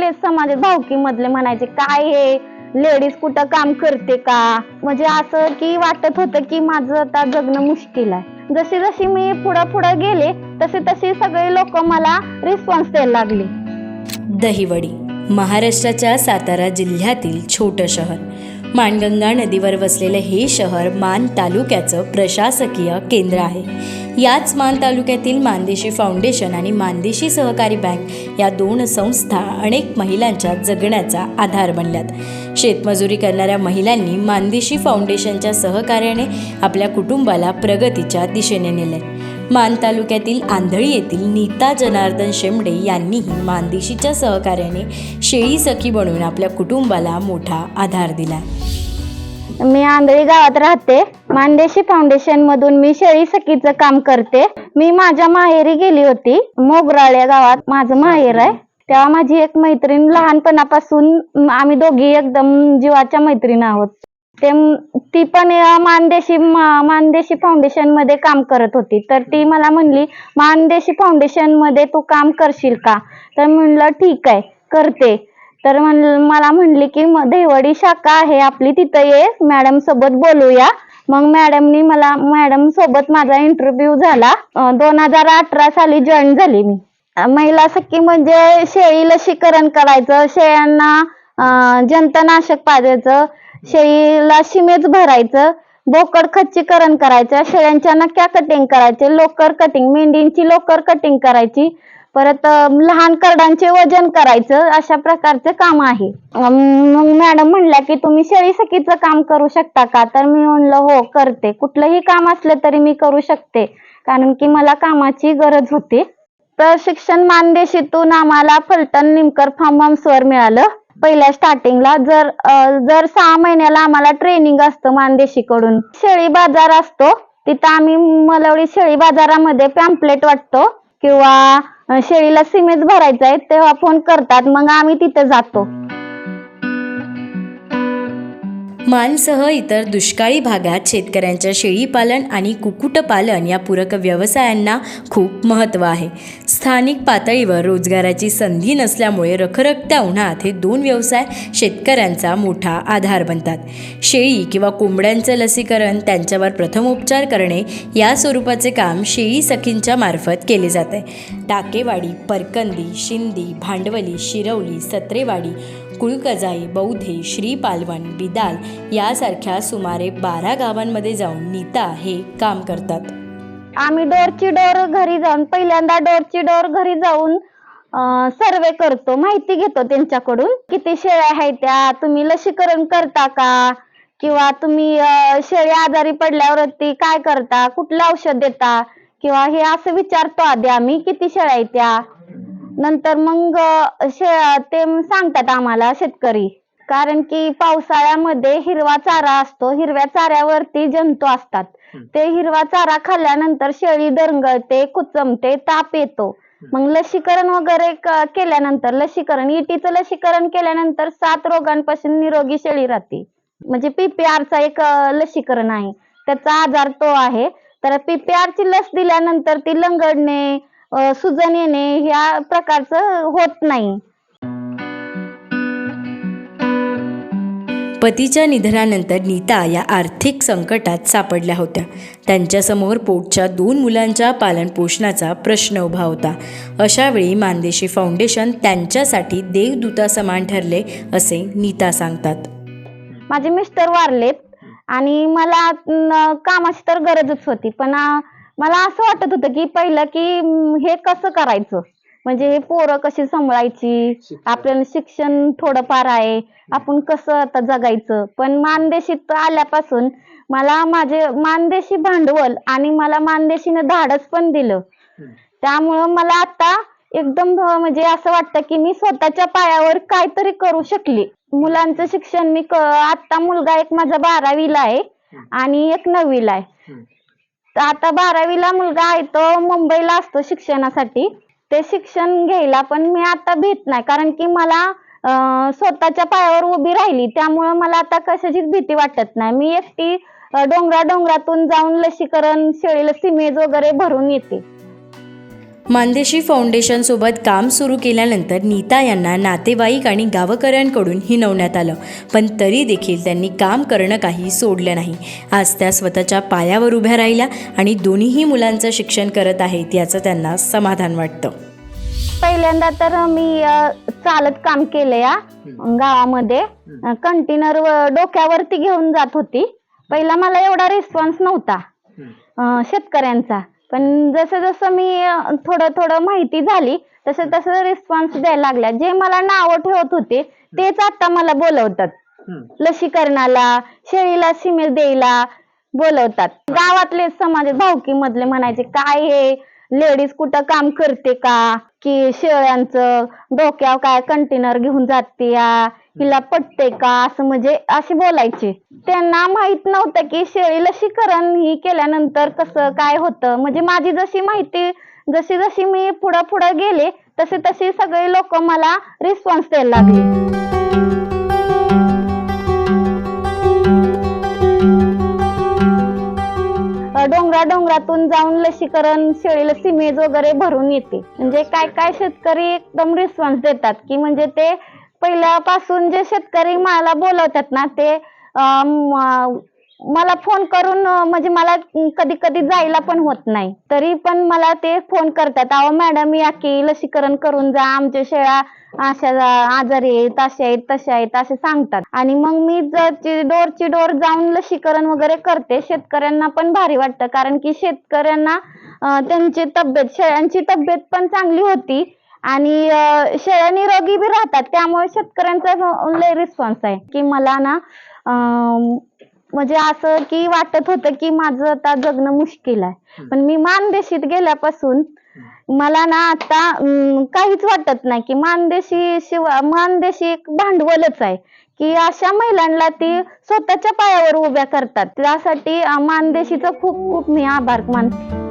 आपले समाजात भावकी मधले म्हणायचे काय हे? लेडीज कुठं काम करते का? म्हणजे असं की वाटत होतं की माझं आता जगणं मुश्किल आहे. जशी जशी मी पुढं पुढं गेले तसे तसे सगळे लोक मला रिस्पॉन्स द्यायला लागले. दहिवडी महाराष्ट्राच्या सातारा जिल्ह्यातील छोटं शहर. माणगंगा नदीवर वसलेलं हे शहर मान तालुक्याचं प्रशासकीय केंद्र आहे. याच मान तालुक्यातील मानदेशी फाउंडेशन आणि मानदेशी सहकारी बँक या दोन संस्था अनेक महिलांच्या जगण्याचा आधार बनल्यात. शेतमजुरी करणाऱ्या महिलांनी मानदेशी फाउंडेशनच्या सहकार्याने आपल्या कुटुंबाला प्रगतीच्या दिशेने नेले मान तालुक्यातील आंधळी येथील नीता जनार्दन शेंबडे यांनीही मानदेशीच्या सहकार्याने शेळी सखी बनवून आपल्या कुटुंबाला मोठा आधार दिला. मी आंधळी गावात राहते. मानदेशी फाउंडेशन मधून मी शेळी सखीचं काम करते. मी माझ्या माहेरी गेली होती. मोगराळ या गावात माझं माहेर आहे. तेव्हा माझी एक मैत्रीण लहानपणापासून आम्ही दोघी एकदम जीवाच्या मैत्रीण आहोत. ते ती पण मानदेशी मानदेशी फाउंडेशनमध्ये काम करत होती. तर ती मला म्हणली मानदेशी फाउंडेशनमध्ये तू काम करशील का? तर म्हणलं ठीक आहे करते. तर मला म्हणली की देवडी शाखा आहे आपली तिथं ये मॅडम सोबत बोलूया. मग मॅडमनी मला मॅडम सोबत माझा इंटरव्ह्यू झाला. दोन हजार अठरा साली जॉईन झाली मी. महिला सखी म्हणजे शेळी लसीकरण करायचं शेळ्यांना जंतनाशक पाजायचं शेळीला शिमेच भरायचं बोकड खच्चीकरण करायचं शेळ्यांच्या नक्या कटिंग करायचे लोकर कटिंग मेंढींची लोकर कटिंग करायची परत लहान करडांचे वजन करायचं अशा प्रकारचे काम आहे. मग मॅडम म्हणल्या की तुम्ही शेळी सखीचं काम करू शकता का? तर मी म्हणलं हो करते. कुठलंही काम असलं तरी मी करू शकते. कारण की मला कामाची गरज होती. प्रशिक्षण मानदेशीतून आम्हाला फलटण निमकर फार्म हाऊसवर मिळालं. पहिल्या स्टार्टिंगला जर जर सहा महिन्याला आम्हाला ट्रेनिंग असतं मानदेशीकडून. शेळी बाजार असतो तिथं आम्ही मलवडी शेळी बाजारामध्ये पॅम्पलेट वाटतो किंवा शेळीला सिमेंट भरायचा आहे तेव्हा फोन करतात मग आम्ही तिथे जातो. मानसह इतर दुष्काळी भागात शेतकऱ्यांच्या शेळीपालन आणि कुक्कुटपालन या पूरक व्यवसायांना खूप महत्त्व आहे. स्थानिक पातळीवर रोजगाराची संधी नसल्यामुळे रखरखत्या उन्हात हे दोन व्यवसाय शेतकऱ्यांचा मोठा आधार बनतात. शेळी किंवा कोंबड्यांचं लसीकरण त्यांच्यावर प्रथमोपचार करणे या स्वरूपाचे काम शेळी सखींच्या मार्फत केले जाते. टाकेवाडी परकंदी शिंदी भांडवली शिरवली सत्रेवाडी कुळकजाई बौद्धे श्रीपालवण बिदाल यासारख्या सुमारे बारा गावांमध्ये जाऊन नीता हे काम करतात. आम्ही डोरची डोर घरी जाऊन पहिल्यांदा डोरची डोर घरी जाऊन सर्वे करतो माहिती घेतो त्यांच्याकडून. किती शेळ्या आहेत त्या तुम्ही लसीकरण करता का? किंवा तुम्ही शेळी आजारी पडल्यावरती काय करता? कुठलं औषध देता? किंवा हे असं विचारतो आधी आम्ही किती शेळ्या आहेत त्या? नंतर मग ते सांगतात आम्हाला शेतकरी. कारण की पावसाळ्यामध्ये हिरवा चारा असतो. हिरव्या चाऱ्यावरती जंतू असतात. ते हिरवा चारा खाल्ल्यानंतर शेळी दरंगळते कुचमते ताप येतो. मग लसीकरण वगैरे केल्यानंतर लसीकरण इटीचं लसीकरण केल्यानंतर सात रोगांपासून निरोगी शेळी राहते. म्हणजे PPR चा एक लसीकरण आहे. त्याचा आजार तो आहे. तर PPR ची लस दिल्यानंतर ती लंगडणे सुजन येणे ह्या प्रकारचं होत नाही. पतीच्या निधनानंतर नीता या आर्थिक संकटात सापडल्या होत्या. त्यांच्यासमोर पोटच्या दोन मुलांच्या पालनपोषणाचा प्रश्न उभा होता. अशावेळी मानदेशी फाउंडेशन त्यांच्यासाठी देवदूता समान ठरले असे नीता सांगतात. माझे मिस्टर वारलेत आणि मला न- कामाची तर गरजच होती. पण आ, मला असं वाटत होतं की पहिलं की म, हे कसं करायचं? म्हणजे हे पोरं कशी सांभाळायची? आपल्याला शिक्षण थोडंफार आहे. आपण कसं आता जगायचं? पण मानदेशीत आल्यापासून मला माझे मानदेशी भांडवल आणि मला मानदेशीनं धाडस पण दिलं. त्यामुळं मला आता एकदम म्हणजे असं वाटतं की मी स्वतःच्या पायावर काहीतरी करू शकले. मुलांचं शिक्षण मी क- आता मुलगा एक माझा बारावीला आहे आणि एक नववीला आहे. आता बारावीला मुलगा आहे तो मुंबईला असतो शिक्षणासाठी. ते शिक्षण घ्यायला पण मी आता भीत नाही. कारण की मला स्वतःच्या पायावर उभी राहिली. त्यामुळं मला आता कशाचीच भीती वाटत नाही. मी एकटी डोंगरा डोंगरातून जाऊन लसीकरण शेळीला सिमेज वगैरे भरून येते. मानदेशी फाउंडेशनसोबत काम सुरू केल्यानंतर नीता यांना नातेवाईक आणि गावकऱ्यांकडून हिनवण्यात आलं. पण तरी देखील त्यांनी काम करणं काही सोडलं नाही. आज त्या स्वतःच्या पायावर उभ्या राहिल्या आणि दोन्हीही मुलांचं शिक्षण करत आहेत याचं त्यांना समाधान वाटतं. पहिल्यांदा तर मी चालत काम केलं या गावामध्ये. कंटेनर डोक्यावरती घेऊन जात होती. पहिला मला एवढा रिस्पॉन्स नव्हता. शेतकऱ्यांचा. पण जसं जसं मी थोडं थोडं माहिती झाली तसं तसं रिस्पॉन्स द्यायला लागल्या. जे मला नावं ठेवत होते तेच आता मला बोलवतात. लसीकरणाला शेळीला सिमेर द्यायला बोलवतात. गावातले समाज भावकी मधले म्हणायचे काय हे? लेडीज कुठं काम करते का? की शेळ्यांचं डोक्यावर काय कंटेनर घेऊन जाते या? हिला पटते का? असं म्हणजे असे बोलायचे. त्यांना माहीत नव्हतं की शेळी लसीकरण ही केल्यानंतर कसं काय होतं. म्हणजे माझी जशी माहिती जशी जशी मी पुढं पुढं गेले तसे तसे सगळे लोक मला रिस्पॉन्स द्यायला लागले. डोंगरा डोंगरातून जाऊन लसीकरण शेळीला सिमेज वगैरे भरून येते. म्हणजे काय काय शेतकरी एकदम रिस्पॉन्स देतात की म्हणजे ते पहिल्यापासून जे शेतकरी मला बोलवतात ना ते अ, मला फोन करून म्हणजे मला कधी कधी जायला पण होत नाही. तरी पण मला ते फोन करतात. अहो मॅडम या की लसीकरण करून जा आमच्या शेळ्या अशा आजारी आहेत अशा आहेत तशा आहेत असे सांगतात. आणि मग मी डोरची डोर जाऊन लसीकरण वगैरे करते शेतकऱ्यांना पण भारी वाटतं. कारण की शेतकऱ्यांना त्यांची तब्येत शेळ्यांची तब्येत पण चांगली होती. आणि शेळ्या निरोगी बी राहतात. त्यामुळे शेतकऱ्यांचा लय रिस्पॉन्स आहे. की मला ना म्हणजे असं की वाटत होतं की माझं आता जगणं मुश्किल आहे. पण मी मानदेशीत गेल्यापासून मला ना आता काहीच वाटत नाही की मानदेशी शिवाय मानदेशी एक भांडवलच आहे. की अशा महिलांना ती स्वतःच्या पायावर उभ्या करतात. त्यासाठी मानदेशीचं खूप खूप मी आभार मानते.